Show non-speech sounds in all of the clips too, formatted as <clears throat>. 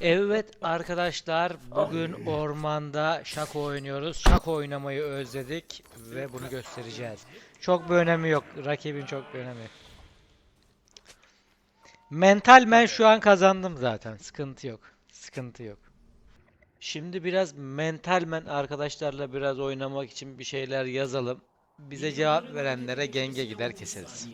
Evet arkadaşlar bugün ormanda şak oynuyoruz. Şak oynamayı özledik ve bunu göstereceğiz. Çok bir önemi yok. Rakibin çok bir önemi. Mental men şu an kazandım zaten. Sıkıntı yok. Sıkıntı yok. Şimdi biraz mental men arkadaşlarla biraz oynamak için bir şeyler yazalım. Bize cevap verenlere genge gider keseriz.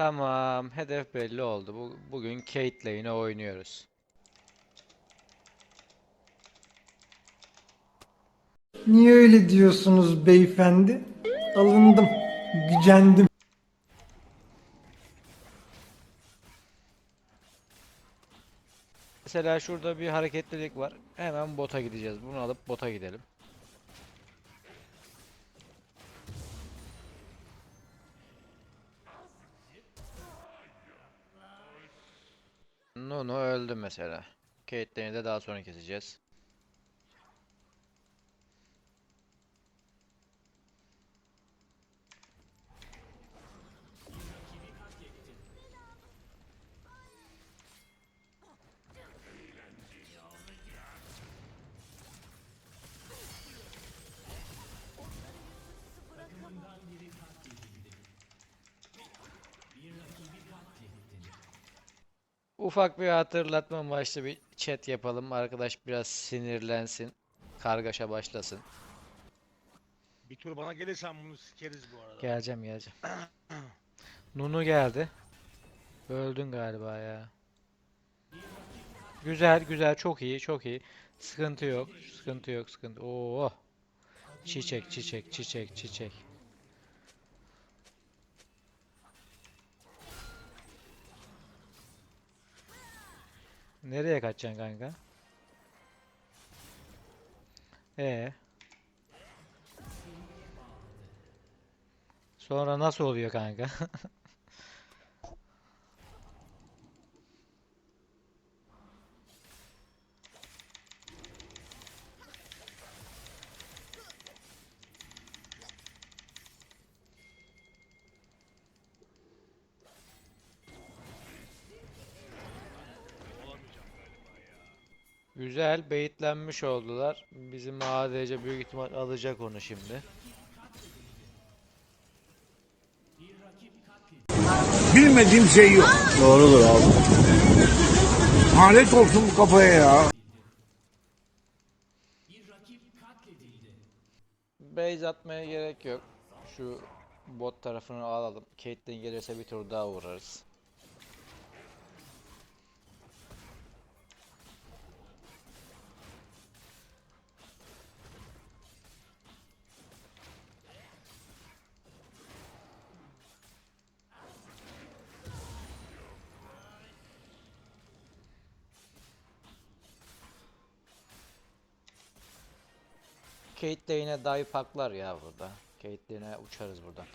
Tamam, hedef belli oldu. Bu, bugün Kate yine oynuyoruz. Niye öyle diyorsunuz beyefendi? Alındım, gücendim. Mesela şurada bir hareketlilik var. Hemen bota gideceğiz. Bunu alıp bota gidelim. Nunu öldü mesela. Caitlyn'i de daha sonra keseceğiz. Ufak bir hatırlatma amaçlı bir chat yapalım. Arkadaş biraz sinirlensin. Kargaşa başlasın. Bir tur bana gelirsen bunu sikeriz bu arada. Geleceğim geleceğim. <clears throat> Nunu geldi. Öldün galiba ya. Güzel güzel çok iyi çok iyi. Sıkıntı yok sıkıntı yok sıkıntı. Oo. Çiçek çiçek çiçek çiçek. Nereye kaçacaksın kanka? Ee. Sonra nasıl oluyor kanka? <laughs> Güzel beyitlenmiş oldular. Bizim ADC büyük ihtimal alacak onu şimdi. Bilmediğim şey yok. Doğrudur abi. Lanet olsun bu kafaya ya. Base atmaya gerek yok. Şu bot tarafını alalım. Caitlyn gelirse bir tur daha vurarız. Caitlyn'e dive paklar ya burada. Caitlyn'e uçarız buradan.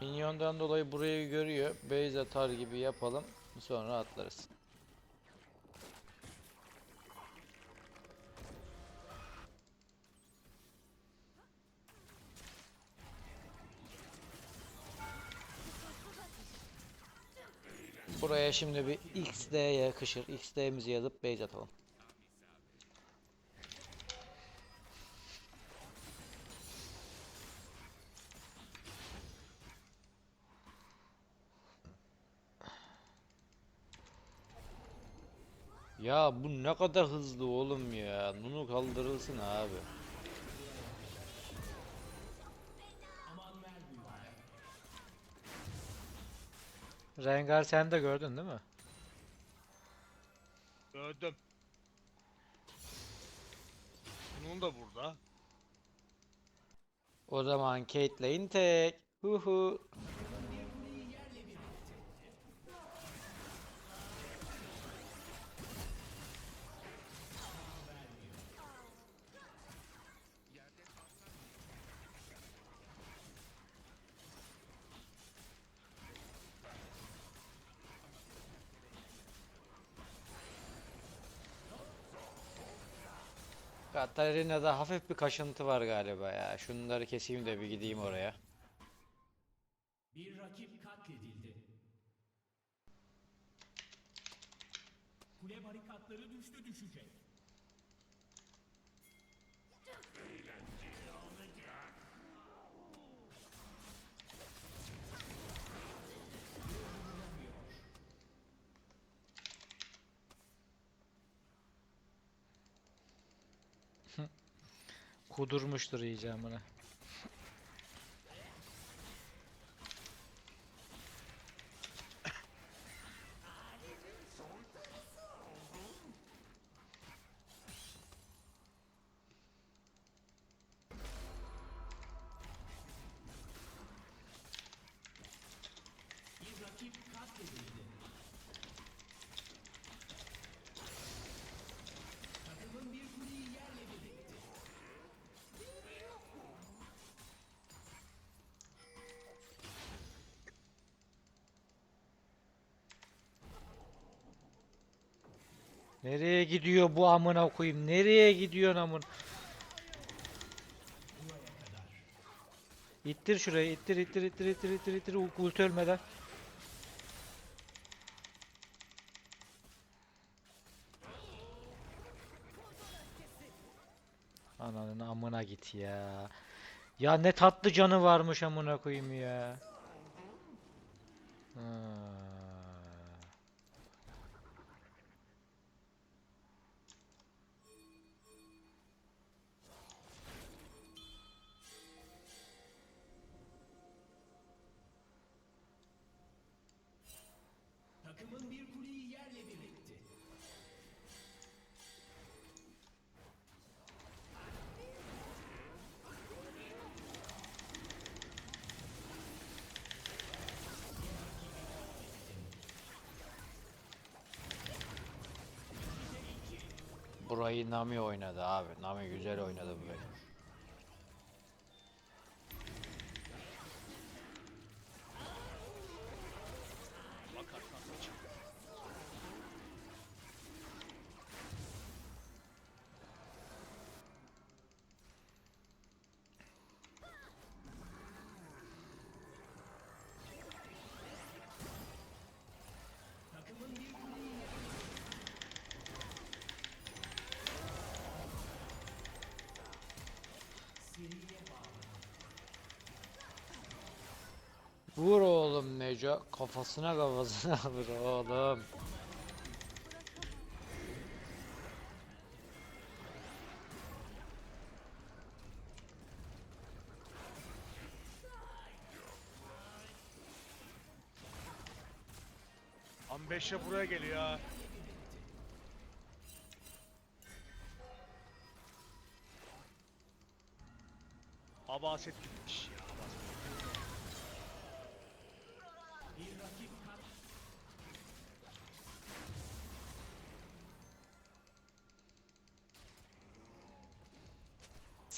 Minyondan dolayı burayı görüyor. Base atar gibi yapalım. Sonra atlarız. Buraya şimdi bir XD yakışır. XD'mizi yazıp base atalım. Ya bu ne kadar hızlı oğlum ya. Nunu kaldırılsın abi. Rengar sen de gördün değil mi? Gördüm. Bunun da burada. O zaman Caitlyn tek. Hu hu. Katarina'da hafif bir kaşıntı var galiba ya. Şunları keseyim de bir gideyim oraya. Bir rakip katledildi. Kule barikatları düştü düşecek. Kudurmuştur iyice amına. Bir rakip katledildi. Nereye gidiyor bu amına koyayım? Nereye gidiyorsun amına? İttir şurayı, ittir, ittir, ittir, ittir, ittir, ittir, ulti ölmeden. Ananın amına git ya. Ya ne tatlı canı varmış amına koyayım ya. Ha. Takımın bir kuleyi yerle bir etti. Burayı Nami oynadı abi. Nami güzel oynadı burayı. Vur oğlum Neco. Kafasına kafasına <laughs> vur oğlum. Ambeşe buraya geliyor ha. Abaset gitmiş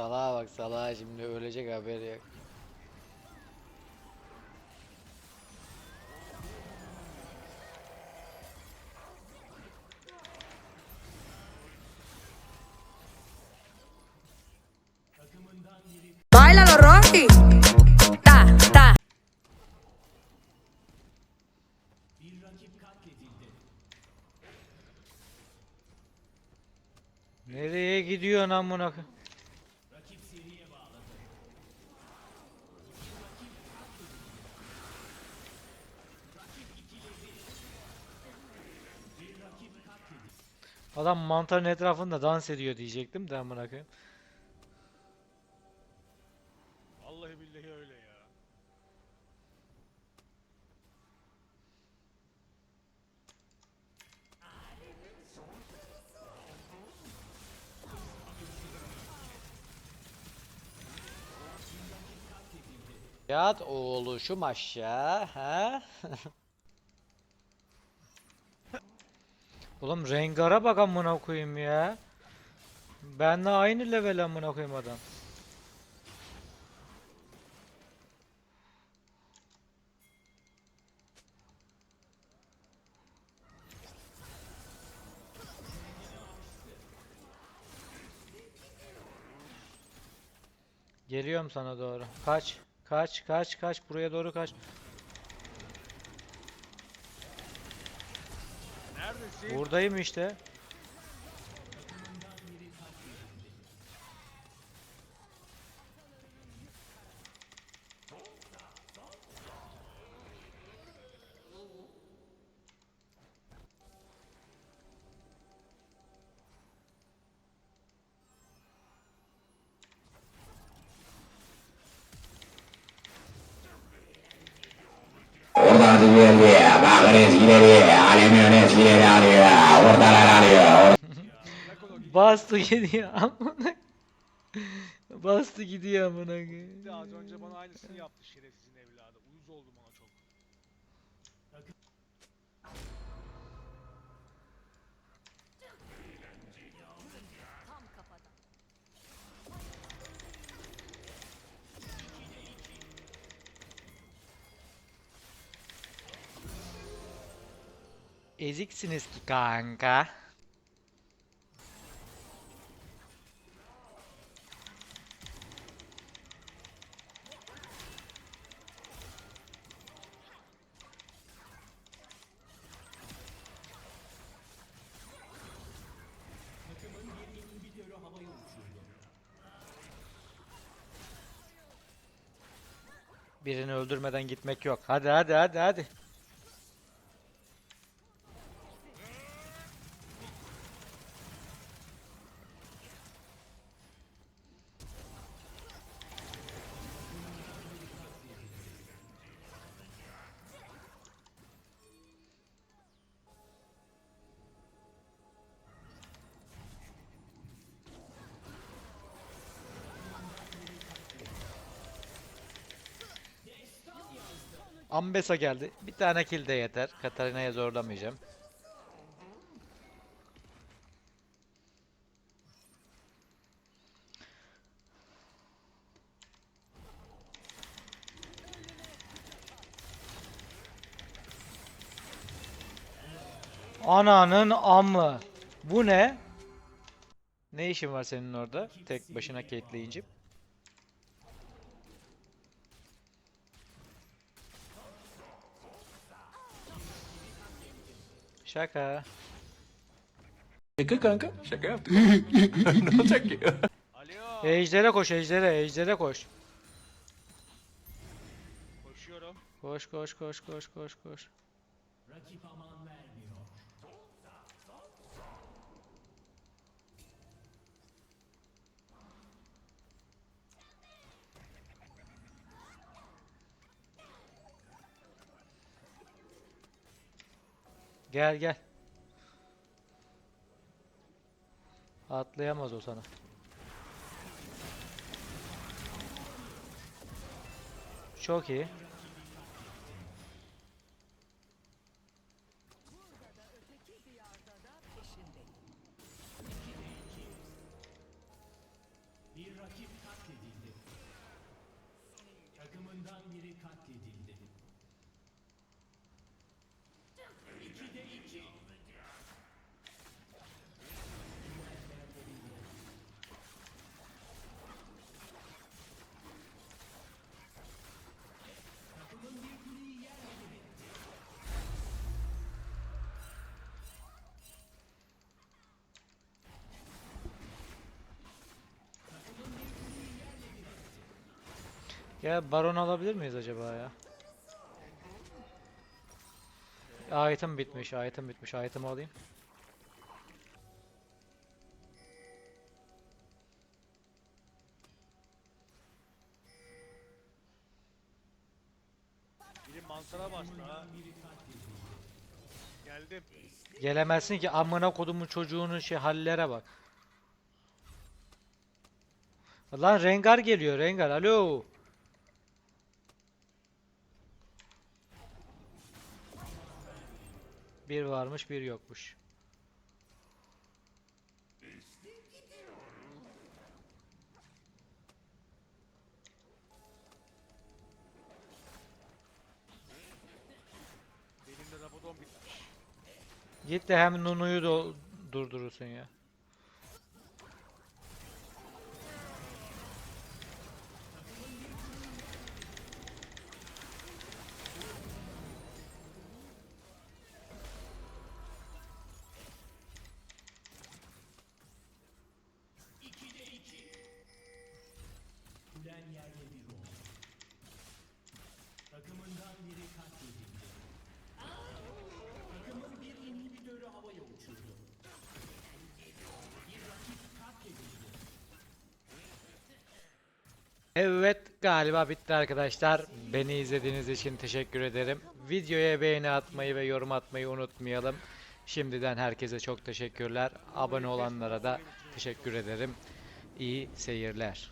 Salağa bak salağa şimdi ölecek haberi yok. Báilalo, Rocky. Ta, ta. bir rakip katledildi. Nereye gidiyorsun amına koy- Adam mantarın etrafında dans ediyor diyecektim de amına koyayım. Vallahi billahi öyle ya. Yat oğluşum aşağı ha? <laughs> Oğlum Rengar'a bak amına koyayım ya. Benle aynı level amına koyayım adam. Geliyorum sana doğru. Kaç. Kaç kaç kaç buraya doğru kaç. Buradayım işte. Oradan ileri, bakınız ileri, alemin eskileri alıyor, ortalar alıyor. Bastı gidiyor amına. Bastı gidiyor amına. Az önce bana aynısını yaptı şerefsizin evladı. Uyuz oldum ona çok. Eziksiniz ki kanka. Birini öldürmeden gitmek yok. Hadi hadi hadi hadi. Ambesa geldi. Bir tane kill de yeter. Katarina'ya zorlamayacağım. Ananın amı. Bu ne? Ne işin var senin orada? Tek başına Caitlyn'cim. Şaka. Şaka kanka. Şaka yaptık. <laughs> ne olacak ki? Alo. Ejder'e koş, Ejder'e, Ejder'e koş. Koşuyorum. Koş, koş, koş, koş, koş, koş. Rakip aman vermiyor. Gel, gel. Atlayamaz o sana. Çok iyi. Gel baron alabilir miyiz acaba ya? Item bitmiş, item bitmiş. Item alayım. Biri mansara bastı ha. Geldim. Gelemezsin ki amına kodumun çocuğunun şey hallere bak. Lan Rengar geliyor, Rengar. Alo. Bir varmış, bir yokmuş. Benim de Rabadon bitmiş. Git de hem Nunu'yu da durdurursun ya. Askerle bir ol. Takımından biri katledildi. Takımın bir inhibitörü havaya uçurdu. Bir rakip katledildi. Evet galiba bitti arkadaşlar. Beni izlediğiniz için teşekkür ederim. Videoya beğeni atmayı ve yorum atmayı unutmayalım. Şimdiden herkese çok teşekkürler. Abone olanlara da teşekkür ederim. İyi seyirler.